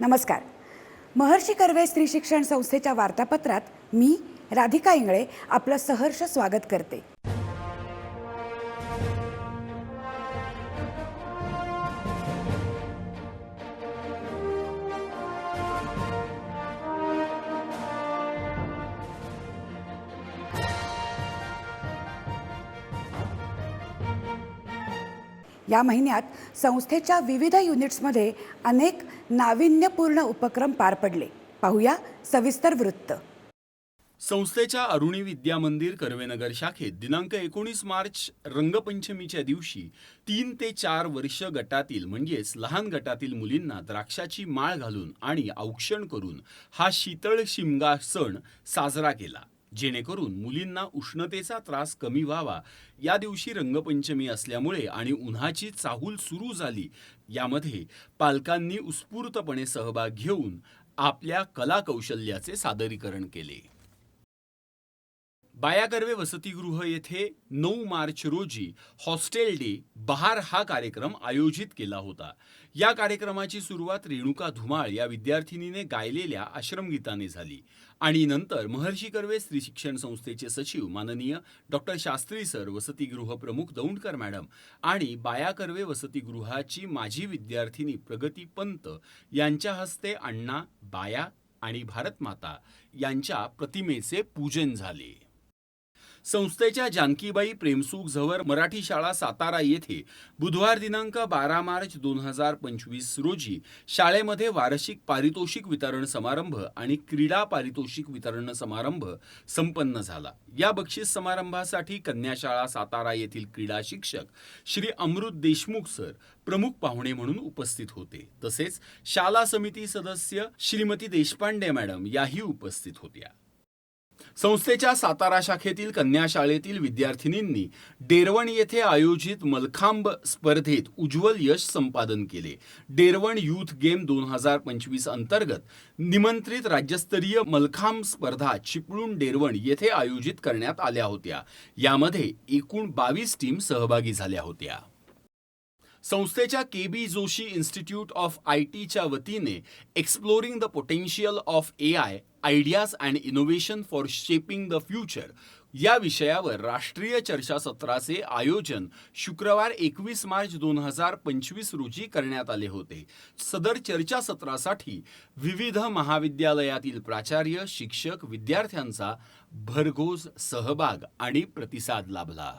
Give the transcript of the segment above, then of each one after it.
नमस्कार. महर्षी कर्वे स्त्री शिक्षण संस्थेच्या वार्तापत्रात मी राधिका इंगळे आपलं सहर्ष स्वागत करते. या महिन्यात संस्थेच्या विविध युनिट्समध्ये अनेक नाविन्यपूर्ण उपक्रम पार पडले. पाहूया सविस्तर वृत्त. संस्थेच्या अरुणी विद्या मंदिर कर्वेनगर शाखेत दिनांक एकोणीस मार्च रंगपंचमीच्या दिवशी तीन ते चार वर्ष गटातील म्हणजेच लहान गटातील मुलींना द्राक्षाची माळ घालून आणि औक्षण करून हा शीतळ शिमगा सण साजरा केला. जेणेकरून मुलींना उष्णतेचा त्रास कमी व्हावा. या दिवशी रंगपंचमी असल्यामुळे आणि उन्हाची चाहूल सुरू झाली यामध्ये पालकांनी उत्स्फूर्तपणे सहभाग घेऊन आपल्या कलाकौशल्याचे सादरीकरण केले. बाया कर्वे वसतिगृह येथे नऊ मार्च रोजी हॉस्टेल डे बहार हा कार्यक्रम आयोजित केला होता. या कार्यक्रमाची सुरुवात रेणुका धुमाळ या विद्यार्थिनीने गायलेल्या आश्रमगीताने झाली आणि नंतर महर्षी कर्वे स्त्री शिक्षण संस्थेचे सचिव माननीय डॉक्टर शास्त्री सर वसतिगृह प्रमुख दौंडकर मॅडम आणि बाया कर्वे वसतिगृहाची माजी विद्यार्थिनी प्रगती पंत यांच्या हस्ते अण्णा बाया आणि भारतमाता यांच्या प्रतिमेचे पूजन झाले. संस्थेच्या जानकीबाई प्रेमसुख झवर मराठी शाळा सातारा येथे बुधवार दिनांक बारा मार्च दोन हजार पंचवीस रोजी शाळेमध्ये वार्षिक पारितोषिक वितरण समारंभ आणि क्रीडा पारितोषिक वितरण समारंभ संपन्न झाला. या बक्षीस समारंभासाठी कन्याशाळा सातारा येथील क्रीडा शिक्षक श्री अमृत देशमुख सर प्रमुख पाहुणे म्हणून उपस्थित होते. तसेच शाला समिती सदस्य श्रीमती देशपांडे मॅडम याही उपस्थित होत्या. संस्थेच्या सातारा शाखेतील कन्या शाळेतील विद्यार्थिनींनी डेरवण येथे आयोजित मलखांब स्पर्धेत उज्ज्वल यश संपादन केले. डेरवण यूथ गेम दोन हजार पंचवीस अंतर्गत निमंत्रित राज्यस्तरीय मलखांब स्पर्धा चिपळूण डेरवण येथे आयोजित करण्यात आल्या होत्या. यामध्ये एकूण बावीस टीम सहभागी झाल्या होत्या. संस्थेच्या K B Joshi institute of I टीच्या वतीने exploring the potential of A I ideas and innovation for shaping the future या विषयावर राष्ट्रीय चर्चासत्राचे आयोजन शुक्रवार एकवीस मार्च दोन हजार पंचवीस रोजी करण्यात आले होते. सदर चर्चासत्रासाठी विविध महाविद्यालयातील प्राचार्य शिक्षक विद्यार्थ्यांचा भरघोस सहभाग आणि प्रतिसाद लाभला.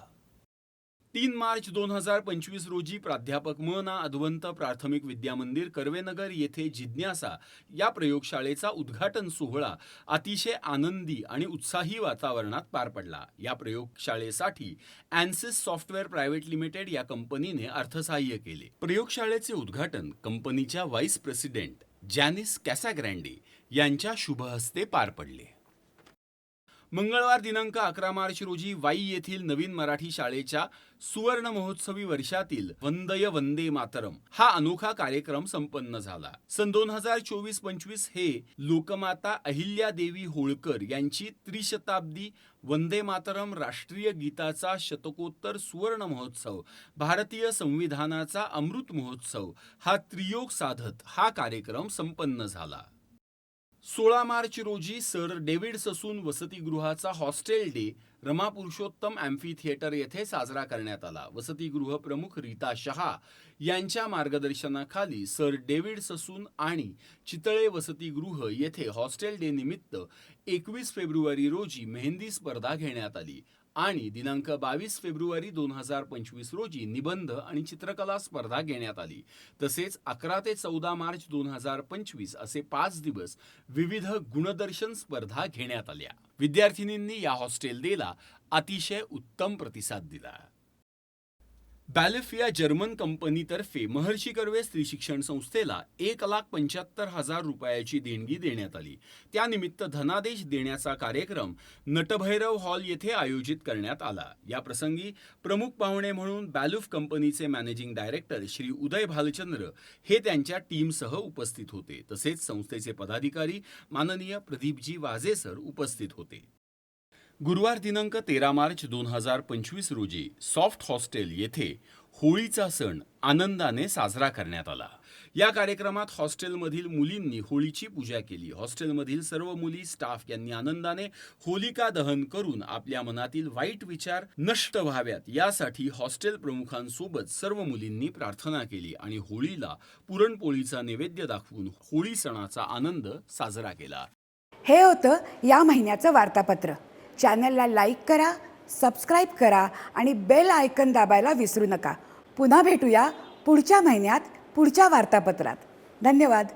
तीन मार्च दोन हजार पंचवीस रोजी प्राध्यापक म ना अद्वंत प्राथमिक विद्यामंदिर कर्वेनगर येथे जिज्ञासा या प्रयोगशाळेचा उद्घाटन सोहळा अतिशय आनंदी आणि उत्साही वातावरणात पार पडला. या प्रयोगशाळेसाठी अँसिस सॉफ्टवेअर प्रायव्हेट लिमिटेड या कंपनीने अर्थसहाय्य केले. प्रयोगशाळेचे उद्घाटन कंपनीच्या व्हाईस प्रेसिडेंट जॅनिस कॅसाग्रँडी यांच्या शुभहस्ते पार पडले. मंगळवार दिनांक अकरा मार्च रोजी वाई येथील नवीन मराठी शाळेच्या सुवर्ण महोत्सवी वर्षातील वंदय वंदे मातरम हा अनोखा कार्यक्रम संपन्न झाला. सन दोन हजार चोवीस पंचवीस हे लोकमाता अहिल्यादेवी होळकर यांची त्रिशताब्दी वंदे मातरम राष्ट्रीय गीताचा शतकोत्तर सुवर्ण महोत्सव भारतीय संविधानाचा अमृत महोत्सव हा त्रियोग साधत हा कार्यक्रम संपन्न झाला. सोळा मार्च रोजी sir David Sassoon वसतिगृहाचा hostel day Rama Purushottam amphitheatre येथे साजरा करण्यात आला. वसतिगृह प्रमुख रीता शहा यांच्या मार्गदर्शनाखाली सर डेव्हिड ससून आणि चितळे वसतिगृह येथे हॉस्टेल डे निमित्त एकवीस फेब्रुवारी रोजी मेहंदी स्पर्धा घेण्यात आली. आणि दिनांक बावीस फेब्रुवारी दोन हजार पंचवीस रोजी निबंध आणि चित्रकला स्पर्धा घेण्यात आली. तसेच अकरा ते चौदा मार्च दोन हजार पंचवीस असे पाच दिवस विविध गुणदर्शन स्पर्धा घेण्यात आल्या. विद्यार्थिनींनी या हॉस्टेल डेला अतिशय उत्तम प्रतिसाद दिला. बॅलिफ या जर्मन कंपनीतर्फे महर्षी कर्वे स्त्री शिक्षण संस्थेला एक लाख पंच्याहत्तर हजार रुपयाची देणगी देण्यात आली. त्यानिमित्त धनादेश देण्याचा कार्यक्रम नटभैरव हॉल येथे आयोजित करण्यात आला. या प्रसंगी प्रमुख पाहुणे म्हणून बॅलुफ कंपनीचे मॅनेजिंग डायरेक्टर श्री उदय भालचंद्र हे त्यांच्या टीमसह उपस्थित होते. तसेच संस्थेचे पदाधिकारी माननीय प्रदीपजी वाजे सर उपस्थित होते. गुरुवार दिनांक तेरा मार्च दोन हजार पंचवीस रोजी सॉफ्ट हॉस्टेल येथे होळीचा सण आनंदाने साजरा करण्यात आला. या कार्यक्रमात हॉस्टेलमधील मुलींनी होळीची पूजा केली. हॉस्टेलमधील सर्व मुली स्टाफ यांनी आनंदाने होलिका दहन करून आपल्या मनातील वाईट विचार नष्ट व्हाव्यात. यासाठी हॉस्टेल प्रमुखांसोबत सर्व मुलींनी प्रार्थना केली आणि होळीला पुरणपोळीचा नैवेद्य दाखवून होळी सणाचा आनंद साजरा केला. हे होतं या महिन्याचं वार्तापत्र. चॅनलला लाईक करा सबस्क्राईब करा आणि बेल आयकन दाबायला विसरू नका. पुन्हा भेटूया पुढच्या महिन्यात पुढच्या वार्तापत्रात. धन्यवाद.